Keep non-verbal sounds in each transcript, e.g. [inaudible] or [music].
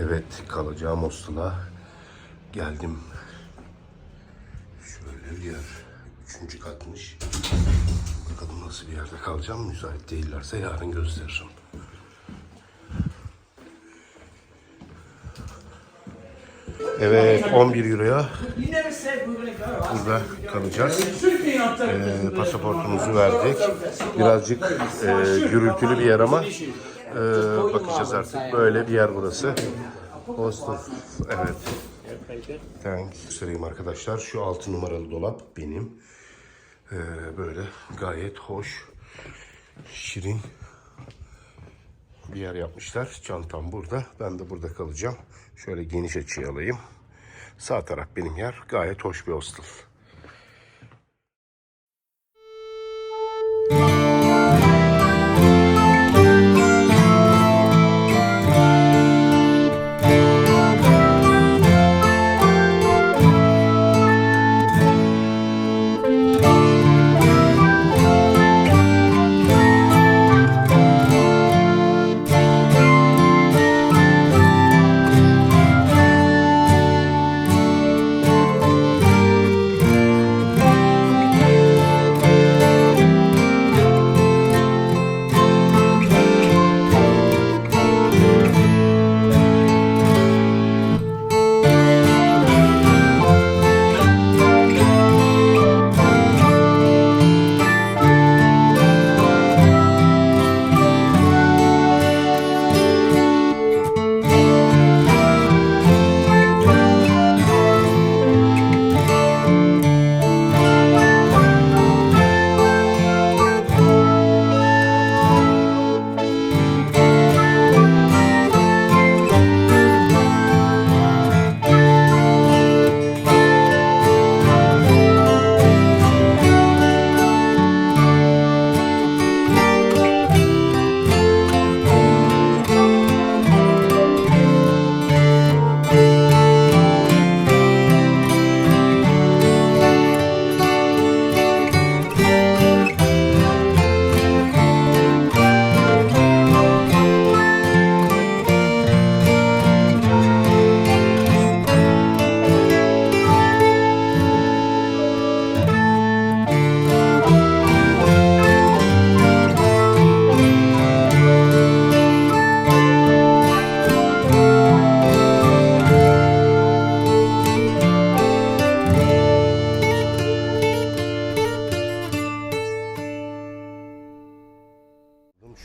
Evet kalacağım hostela geldim. Şöyle bir yer. Üçüncü katmış. Bakalım nasıl bir yerde kalacağım. Müsait değillerse yarın gösteririm. Evet 11 euroya burada kalacağız. Ee, pasaportumuzu verdik. Birazcık e, gürültülü bir yer ama e, bakacağız artık. Böyle bir yer burası. Hostel. Evet. Thanks. Göstereyim arkadaşlar. Şu 6 numaralı dolap benim. Ee, böyle gayet hoş. Şirin bir yer yapmışlar. Çantam burada. Ben de burada kalacağım. Şöyle geniş açıyı alayım. Sağ taraf benim yer. Gayet hoş bir hostel.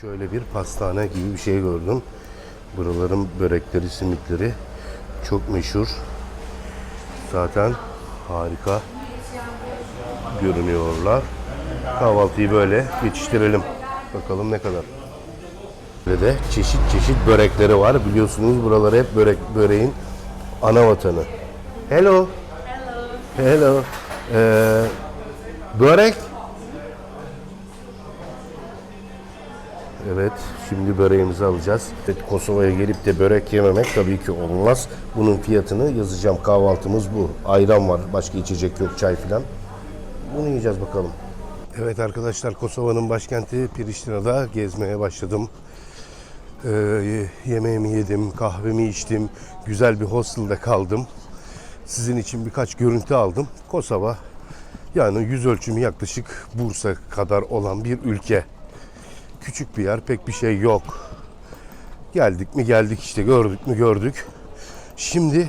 Şöyle bir pastane gibi bir şey gördüm. Buraların börekleri, simitleri çok meşhur. Zaten harika görünüyorlar. Kahvaltıyı böyle geçiştirelim. Bakalım ne kadar. Böyle de çeşit çeşit börekleri var. Biliyorsunuz buraları hep börek böreğin ana vatanı. Hello. Hello. Ee, börek Evet, şimdi böreğimizi alacağız. Evet, Kosova'ya gelip de börek yememek tabii ki olmaz. Bunun fiyatını yazacağım. Kahvaltımız bu. Ayran var, başka içecek yok, çay filan. Bunu yiyeceğiz bakalım. Evet arkadaşlar, Kosova'nın başkenti Priştina'da gezmeye başladım. Ee, yemeğimi yedim, kahvemi içtim, güzel bir hostelda kaldım. Sizin için birkaç görüntü aldım. Kosova, yani yüz ölçümü yaklaşık Bursa kadar olan bir ülke küçük bir yer pek bir şey yok. Geldik mi geldik işte gördük mü gördük. Şimdi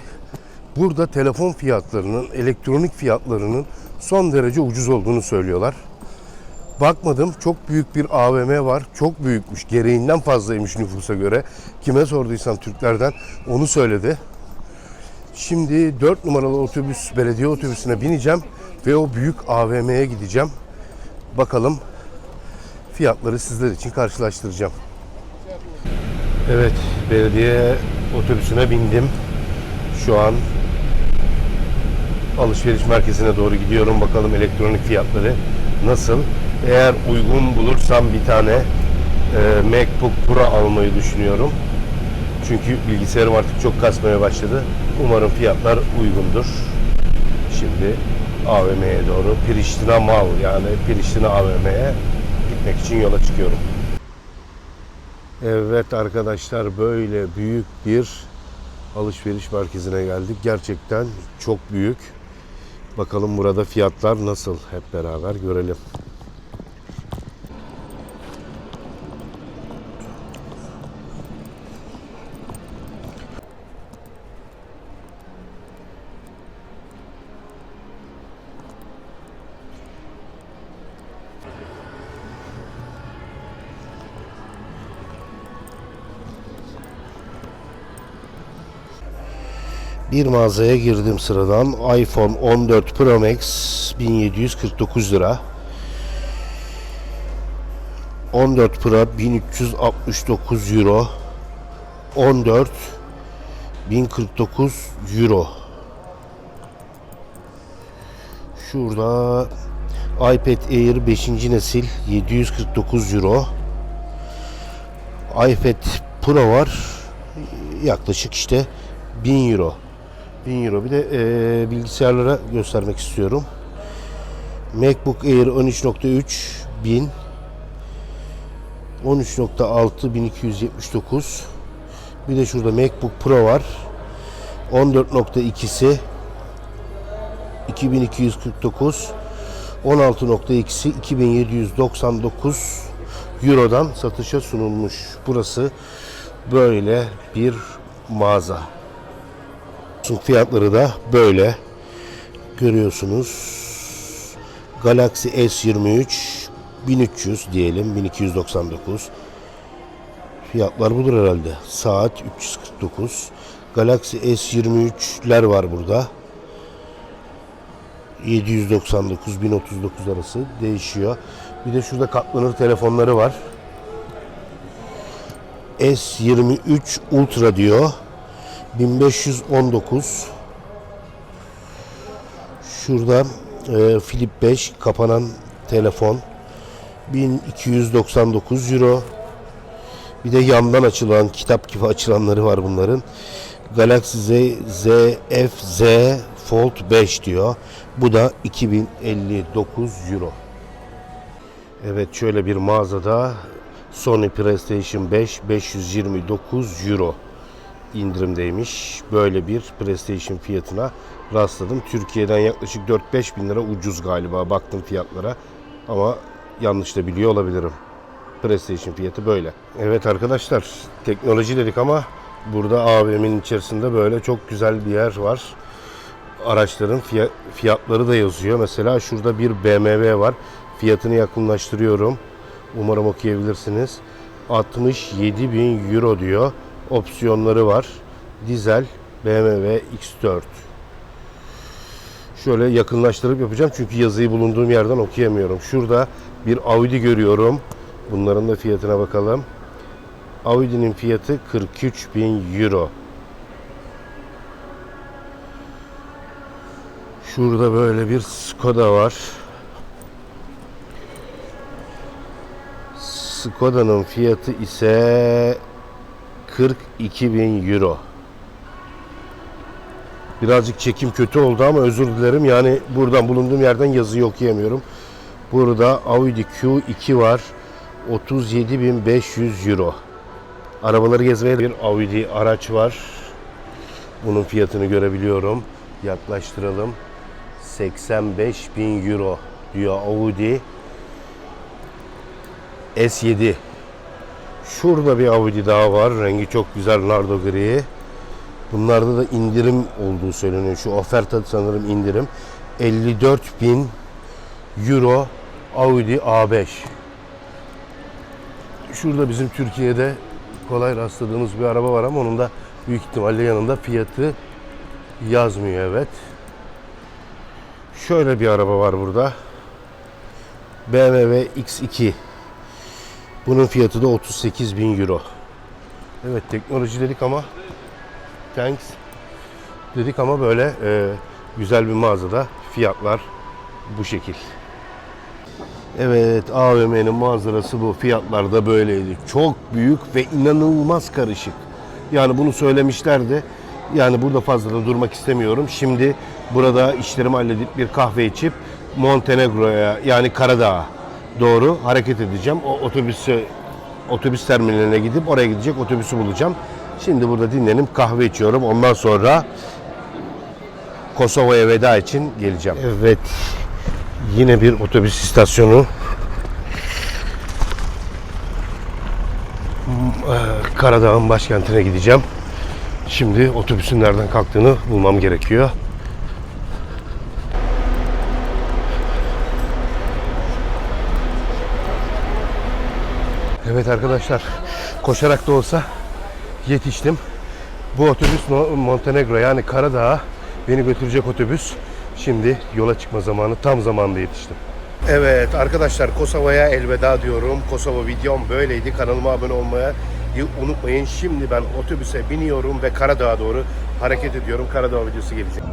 burada telefon fiyatlarının, elektronik fiyatlarının son derece ucuz olduğunu söylüyorlar. Bakmadım çok büyük bir AVM var. Çok büyükmüş. Gereğinden fazlaymış nüfusa göre. Kime sorduysam Türklerden onu söyledi. Şimdi 4 numaralı otobüs, belediye otobüsüne bineceğim ve o büyük AVM'ye gideceğim. Bakalım fiyatları sizler için karşılaştıracağım. Evet, belediye otobüsüne bindim. Şu an alışveriş merkezine doğru gidiyorum. Bakalım elektronik fiyatları nasıl. Eğer uygun bulursam bir tane e, MacBook Pro almayı düşünüyorum. Çünkü bilgisayarım artık çok kasmaya başladı. Umarım fiyatlar uygundur. Şimdi AVM'ye doğru Priştina Mal yani Priştina AVM'ye gitmek için yola çıkıyorum. Evet arkadaşlar böyle büyük bir alışveriş merkezine geldik. Gerçekten çok büyük. Bakalım burada fiyatlar nasıl hep beraber görelim. Bir mağazaya girdim sıradan. iPhone 14 Pro Max 1749 lira. 14 Pro 1369 euro. 14 1049 euro. Şurada iPad Air 5. nesil 749 euro. iPad Pro var. Yaklaşık işte 1000 euro. 1000 euro. Bir de e, bilgisayarlara göstermek istiyorum. MacBook Air 13.3 1000 13.6 1279 bir de şurada MacBook Pro var 14.2'si 2249 16.2'si 2799 Euro'dan satışa sunulmuş. Burası böyle bir mağaza. Fiyatları da böyle görüyorsunuz. Galaxy S23 1300 diyelim 1299. Fiyatlar budur herhalde. Saat 349. Galaxy S23'ler var burada. 799 1039 arası değişiyor. Bir de şurada katlanır telefonları var. S23 Ultra diyor. 1519 Şurada e, Flip 5 kapanan telefon. 1299 euro. Bir de yandan açılan kitap gibi açılanları var bunların. Galaxy Z, Z F Z Fold 5 diyor. Bu da 2059 euro. Evet şöyle bir mağazada Sony PlayStation 5 529 euro indirimdeymiş. Böyle bir PlayStation fiyatına rastladım. Türkiye'den yaklaşık 4-5 bin lira ucuz galiba baktım fiyatlara. Ama yanlış da biliyor olabilirim. PlayStation fiyatı böyle. Evet arkadaşlar teknoloji dedik ama burada AVM'nin içerisinde böyle çok güzel bir yer var. Araçların fiya- fiyatları da yazıyor. Mesela şurada bir BMW var. Fiyatını yakınlaştırıyorum. Umarım okuyabilirsiniz. 67 bin euro diyor. Opsiyonları var. Dizel BMW X4. Şöyle yakınlaştırıp yapacağım çünkü yazıyı bulunduğum yerden okuyamıyorum. Şurada bir Audi görüyorum. Bunların da fiyatına bakalım. Audi'nin fiyatı 43 bin euro. Şurada böyle bir Skoda var. Skoda'nın fiyatı ise 42 bin euro. Birazcık çekim kötü oldu ama özür dilerim. Yani buradan bulunduğum yerden yazıyı okuyamıyorum. Burada Audi Q2 var. 37.500 euro. Arabaları gezmeye bir Audi araç var. Bunun fiyatını görebiliyorum. Yaklaştıralım. 85 bin euro diyor Audi. S7. Şurada bir Audi daha var. Rengi çok güzel nardo gri. Bunlarda da indirim olduğu söyleniyor. Şu oferta sanırım indirim. 54 bin euro Audi A5. Şurada bizim Türkiye'de kolay rastladığımız bir araba var ama onun da büyük ihtimalle yanında fiyatı yazmıyor evet. Şöyle bir araba var burada. BMW X2. Bunun fiyatı da 38 bin euro. Evet teknoloji dedik ama thanks dedik ama böyle e, güzel bir mağazada fiyatlar bu şekil. Evet AVM'nin manzarası bu. Fiyatlar da böyleydi. Çok büyük ve inanılmaz karışık. Yani bunu söylemişlerdi. Yani burada fazla da durmak istemiyorum. Şimdi burada işlerimi halledip bir kahve içip Montenegro'ya yani Karadağ'a doğru hareket edeceğim. O otobüsü otobüs terminaline gidip oraya gidecek otobüsü bulacağım. Şimdi burada dinlenip kahve içiyorum. Ondan sonra Kosova'ya veda için geleceğim. Evet. Yine bir otobüs istasyonu. Hmm, e, Karadağ'ın başkentine gideceğim. Şimdi otobüsün nereden kalktığını bulmam gerekiyor. Evet arkadaşlar, koşarak da olsa yetiştim. Bu otobüs Montenegro yani Karadağ'a beni götürecek otobüs. Şimdi yola çıkma zamanı tam zamanda yetiştim. Evet arkadaşlar Kosova'ya elveda diyorum. Kosova videom böyleydi. Kanalıma abone olmayı unutmayın. Şimdi ben otobüse biniyorum ve Karadağ'a doğru hareket ediyorum. Karadağ videosu gelecek.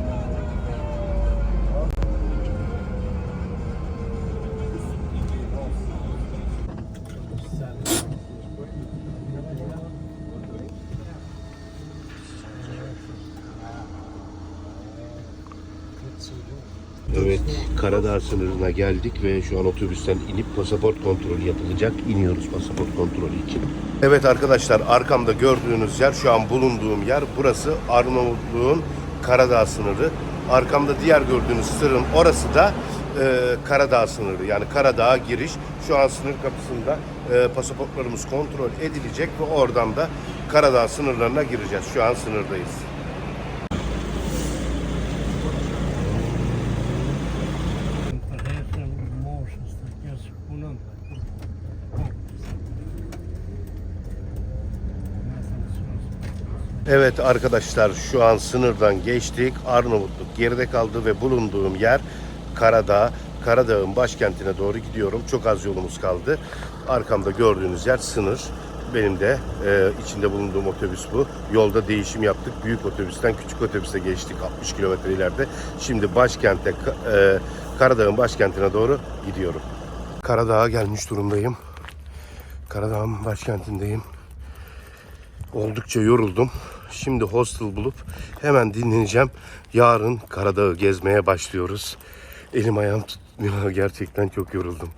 Evet, Karadağ sınırına geldik ve şu an otobüsten inip pasaport kontrolü yapılacak. İniyoruz pasaport kontrolü için. Evet arkadaşlar, arkamda gördüğünüz yer, şu an bulunduğum yer, burası Arnavutluğun Karadağ sınırı. Arkamda diğer gördüğünüz sırrın orası da e, Karadağ sınırı. Yani Karadağ'a giriş. Şu an sınır kapısında e, pasaportlarımız kontrol edilecek ve oradan da Karadağ sınırlarına gireceğiz. Şu an sınırdayız. Evet arkadaşlar şu an sınırdan geçtik. Arnavutluk geride kaldı ve bulunduğum yer Karadağ. Karadağ'ın başkentine doğru gidiyorum. Çok az yolumuz kaldı. Arkamda gördüğünüz yer sınır. Benim de e, içinde bulunduğum otobüs bu. Yolda değişim yaptık. Büyük otobüsten küçük otobüse geçtik 60 kilometre ileride. Şimdi başkente, e, Karadağ'ın başkentine doğru gidiyorum. Karadağ'a gelmiş durumdayım. Karadağ'ın başkentindeyim. Oldukça yoruldum. Şimdi hostel bulup hemen dinleneceğim. Yarın Karadağ'ı gezmeye başlıyoruz. Elim ayağım tutmuyor. [laughs] Gerçekten çok yoruldum.